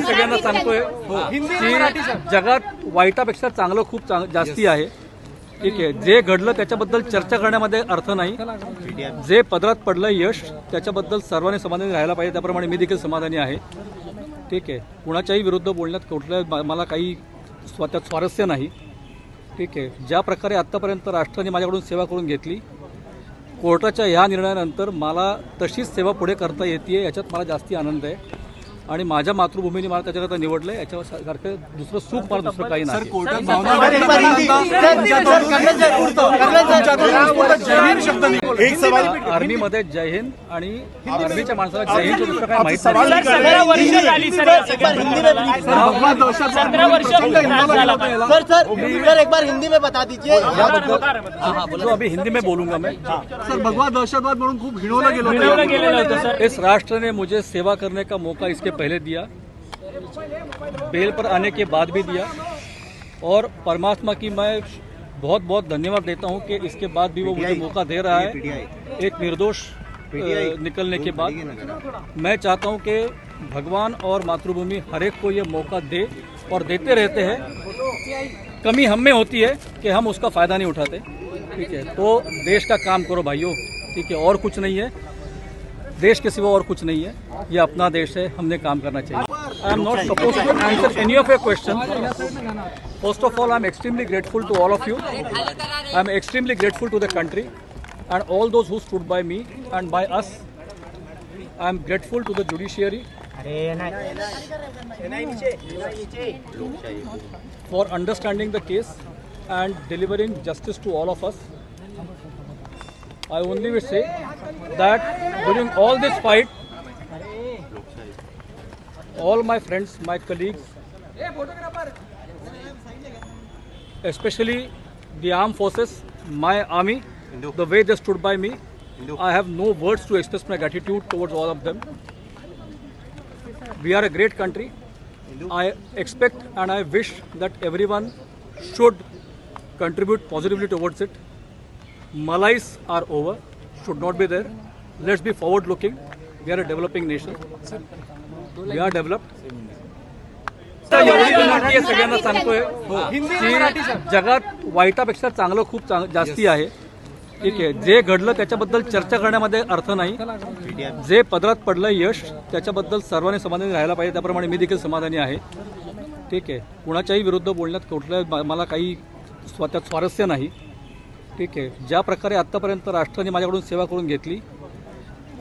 हे सगळ्यांना सांगतोय की जगात वाईटापेक्षा चांगलं खूप चांग जास्ती आहे. ठीक आहे जे घडलं त्याच्याबद्दल चर्चा करण्यामध्ये अर्थ नाही. जे पदरात पडलं यश त्याच्याबद्दल सर्वांनी समाधानी राहायला पाहिजे त्याप्रमाणे मी देखील समाधानी आहे. ठीक आहे कुणाच्याही विरुद्ध बोलण्यात कुठल्या मला काही स्वतः स्वारस्य नाही. ठीक आहे ज्या प्रकारे आत्तापर्यंत राष्ट्राने माझ्याकडून सेवा करून घेतली कोर्टाच्या ह्या निर्णयानंतर मला तशीच सेवा पुढे करता येते याच्यात मला जास्ती आनंद आहे. आणि माझ्या मातृभूमीने मला त्याच्याकरता निवडलं आहे याच्यासारखं दुसरं सुख मला दुसरं काही नाही. एक सवाल. आर्मीमध्ये जय हिंद आणि आर्मीच्या माणसाला जय हिंद दुसरं काय माहीत अभी हिंदी में बोलूंगा मैं. सर भगवा दहशतवाद म्हणून खूप हिणवलं गेलं इस राष्ट्र ने मुझे सेवा करने का मौका इसके पहले दिया बेल पर आने के बाद भी दिया। और परमात्मा की मैं बहुत बहुत धन्यवाद देता हूँ कि इसके बाद भी वो मुझे मौका दे रहा है। एक निर्दोष निकलने के बाद। मैं चाहता हूँ कि भगवान और मातृभूमि हर एक को ये मौका दे और देते रहते हैं। कमी हम में होती है कि हम उसका फ़ायदा नहीं उठाते। ठीक है तो देश का काम करो भाइयों। ठीक है और कुछ नहीं है। देश के सिवा और कुछ नहीं है। ये अपना देश है, हमने काम करना चाहिए। I am not suppose to answer any of a question first of all I am extremely grateful to all of you I am extremely grateful to the country and all those who stood by me and by us I am grateful to the judiciary for understanding the case and delivering justice to all of us i only will say that during all this fight all my friends my colleagues especially the armed forces my army the way they stood by me i have no words to express my gratitude towards all of them. We are a great country. I expect and i wish that everyone should contribute positively towards it malais are over should not be there. Let's be forward looking. We are a developing nation. We are developed. एवढी विनंती आहे सगळ्यांना सांगतोय की जगात वाईटापेक्षा चांगलं खूप चांग जास्ती आहे. ठीक आहे. जे घडलं त्याच्याबद्दल चर्चा करण्यामध्ये अर्थ नाही. जे पदरात पडलं यश त्याच्याबद्दल सर्वांनी समाधानी राहायला पाहिजे. त्याप्रमाणे मी देखील समाधानी आहे. ठीक आहे. कुणाच्याही विरुद्ध बोलण्यात कुठल्या मला काही स्वतः स्वारस्य नाही. ठीक आहे ज्या प्रकारे आत्तापर्यंत राष्ट्राने माझ्याकडून सेवा करून घेतली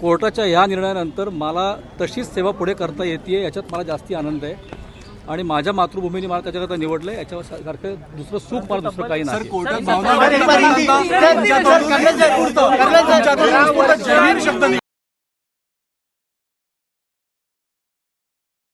कोर्टाच्या ह्या निर्णयानंतर मला तशीच सेवा पुढे करता येते याच्यात मला जास्ती आनंद आहे आणि माझ्या मातृभूमीने मला त्याच्याकरता निवडलं आहे याच्यासारखं दुसरं सुख मला दुसरं काही नाही शब्द